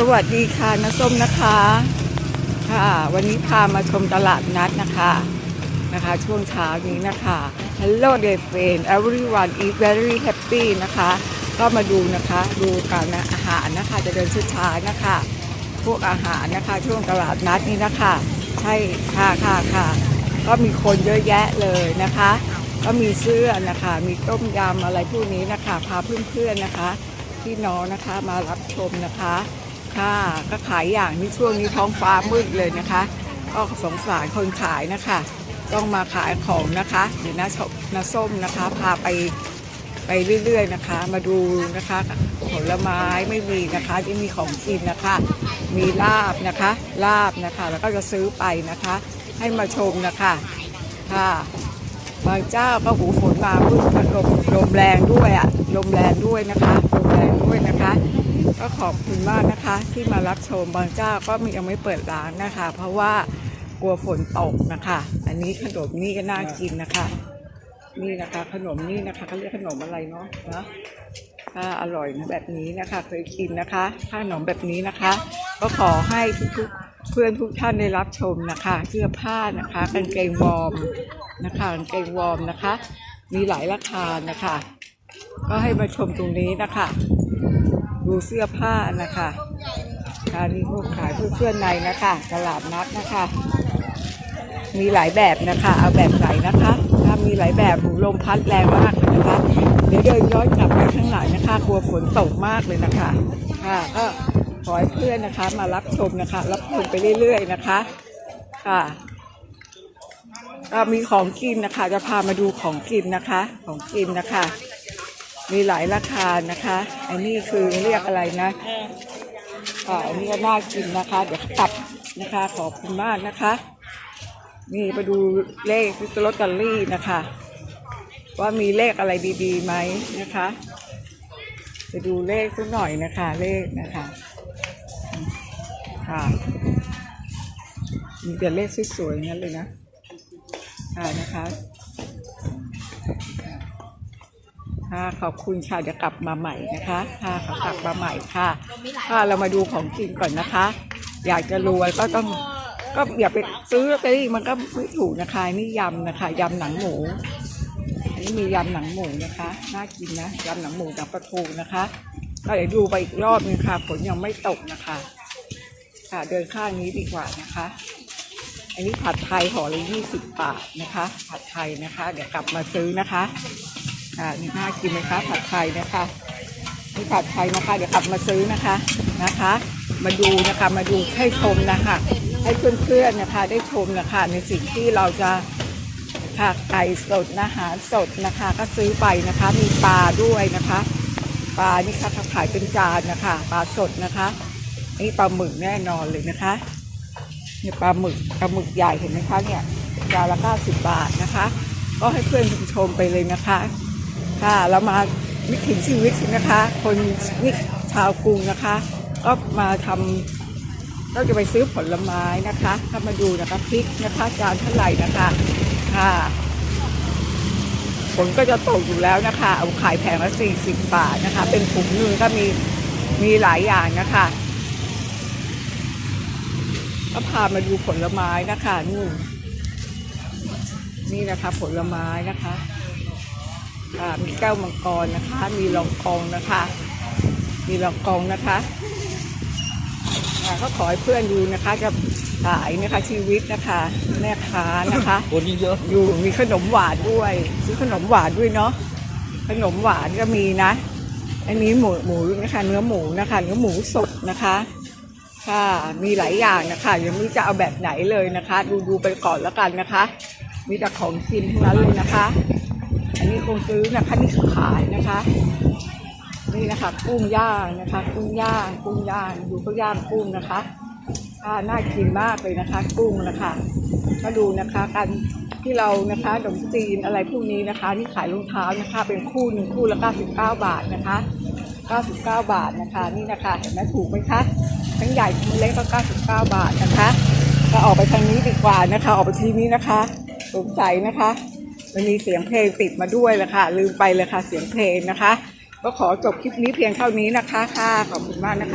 สวัสดีค่ะน้าส้มนะคะ ค่ะ วันนี้พามาชมตลาดนัดนะคะนะคะ ช่วงเช้านี้นะคะ Hello dear friend everyone is very happy นะคะ ก็มาดูนะคะ ดูการนะอาหารนะคะ จะเดินช้าๆนะคะ พวกอาหารนะคะ ช่วงตลาดนัดนี้นะคะ ใช่ค่ะค่ะค่ะก็มีคนเยอะแยะเลยนะคะ ก็มีเสื้อนะคะ มีต้มยำอะไรพวกนี้นะคะ พาเพื่อนๆนะคะพี่น้องนะคะมารับชมนะคะ ค่ะ ก็ขายอย่างที่ช่วงนี้ท้องฟ้ามืดเลยนะคะ ก็สงสารคนขายนะคะ ต้องมาขายของนะคะเดี๋ยวน้าชมน้าส้มนะคะ พาไปไปเรื่อย ๆนะคะ มาดูนะคะผลไม้ไม่มีนะคะที่มีของกินนะคะ มีลาบนะคะลาบนะคะ แล้วก็จะซื้อไปนะคะ ให้มาชมนะคะค่ะบางเจ้าก็หูฝนมาพึ่งลมลมแรงด้วยอะลมแรงด้วยนะคะลมแรง ด้วยนะคะ ก็ขอบคุณมากนะคะที่มารับชมบางเจ้าก็ยังไม่เปิดร้านนะคะ เพราะว่ากลัวฝนตกนะคะ อันนี้ขนมนี่ก็น่ากินนะคะ นี่นะคะขนมนี่นะคะเขาเรียกขนมอะไรเนาะนะถ้าอร่อยนะแบบนี้นะคะเคยกินนะคะถ้าขนมแบบนี้นะคะ ก็ขอให้ทุกๆเพื่อนทุกท่านได้รับชมนะคะเสื้อผ้านะคะกางเกงวอร์มนะคะกางเกงวอร์มนะคะ มีหลายราคานะคะ ก็ให้มาชมตรงนี้นะคะ ดูเสื้อผ้านะคะการนี้พวกขายเพื่อเพื่อในนะคะตลาดนัดนะคะ มีหลายแบบนะคะ เอาแบบไหนนะคะถ้ามีหลายแบบหูลมพัดแรงมากนะคะ เดี๋ยวเดินย้อนกลับไปข้างหลังนะคะกลัวฝนตกมากเลยนะคะ ค่ะก็ขอให้เพื่อนนะคะมารับชมนะคะ รับชมไปเรื่อยๆนะคะ ค่ะก็มีของกินนะคะ จะพามาดูของกินนะคะ ของกินนะคะ มีหลายราคานะคะ อันนี้คือเรียกอะไรนะอ่าอันนี้ก็น่ากินนะคะ เดี๋ยวกลับนะคะ ขอบคุณมากนะคะ นี่ไปดูเลขลอตเตอรี่นะคะ ว่ามีเลขอะไรดีๆไหมนะคะ ไปดูเลขสักหน่อยนะคะ เลขนะคะค่ะมีแต่เลขสวยๆงั้นเลยนะค่ะนะคะ ค่ะ ขอบคุณค่ะเดี๋ยวกลับมาใหม่นะคะค่ะขอกลับมาใหม่ค่ะค่ะเรามาดูของกินก่อนนะคะ อยากจะรวยก็ต้องก็อย่าไปซื้อลอตเตอรี่มันก็ไม่ถูกนะคะนี่ยำนะคะยำหนังหมูอันนี้มียำหนังหมูนะคะน่ากินนะยำหนังหมูกับปลาทูนะคะก็เดี๋ยวดูไปอีกรอบนึงค่ะฝนยังไม่ตกนะคะ ค่ะเดินข้างนี้ดีกว่านะคะ อันนี้ผัดไทยห่อละยี่สิบบาทนะคะ ผัดไทยนะคะ เดี๋ยวกลับมาซื้อนะคะ ค่ะนี่น่ากินไหมคะผัดไทยนะคะนี่ผัดไทยนะคะ เดี๋ยวกลับมาซื้อนะคะนะคะ มาดูนะคะมาดูให้ชมนะคะ ให้เพื่อนๆนะคะ ได้ชมนะคะ ในสิ่งที่เราจะค่ะไก่สดอาหารสดนะคะ ก็ซื้อไปนะคะ มีปลาด้วยนะคะปลานี่ค่ะขาขายเป็นจานนะคะปลาสดนะคะ นี่ปลาหมึกแน่นอนเลยนะคะเนี่ยปลาหมึกปลาหมึกใหญ่เห็นไหมคะเนี่ยจานละ90บาทนะคะ ก็ให้เพื่อนชมไปเลยนะคะ ค่ะเรามาวิถีชีวิตนะคะ คนนี่ชาวกรุงนะคะ ก็มาทำก็จะไปซื้อผลไม้นะคะก็มาดูนะคะพริกนะคะจานเท่าไหร่นะคะค่ะผลก็จะตกอยู่แล้วนะคะ เอาขายแผงละสี่สิบบาทนะคะ เป็นถุงหนึงก็มีมีหลายอย่างนะคะก็พามาดูผลไม้นะคะนู่นนี่นะคะผลไม้นะคะ มีแก้วมังกรนะคะ มีรองกองนะคะ มีรองกองนะคะอ่าก็ขอให้เพื่อนดูนะคะจะขายนะคะชีวิตนะคะแม่ค้านะคะคนเยอะอยู่มีขนมหวานด้วย ซื้อขนมหวานด้วยเนาะขนมหวานก็มีนะ อันนี้หมูหมูนะคะ เนื้อหมูนะคะเนื้อหมูสดนะคะค่ะมีหลายอย่างนะคะยังไม่รู้จะเอาแบบไหนเลยนะคะ ดูดูไปก่อนแล้วกันนะคะ มีแต่ของกินทั้งนั้นเลยนะคะอั นนี้คงซื้อนะคะนี่ขายนะคะ นี่นะคะกุ้งย่างนะคะ กุ้งย่าง กุ้งย่างดูเขาย่างกุ้งนะคะอ่าน่ากินมากเลยนะคะ กุ้งนะคะก็ดูนะคะการที่เรานะคะขนมจีนอะไรพวกนี้นะคะ ที่ขายรองเท้านะคะ เป็นคู่หนึ่งคู่ละ99 บาทนะคะ 99 บาทนะคะ นี่นะคะเห็นไหมถูกไหมคะทั้งใหญ่ทั้งเล็กก็ 99 บาทนะคะก็ออกไปทางนี้ดีกว่านะคะ ออกไปทีนี้นะคะ สงสัยนะคะ มันมีเสียงเพลงติดมาด้วยละค่ะ ลืมไปเลยค่ะเสียงเพลงนะคะ ก็ขอจบคลิปนี้เพียงเท่านี้นะคะค่ะขอบคุณมากนะคะ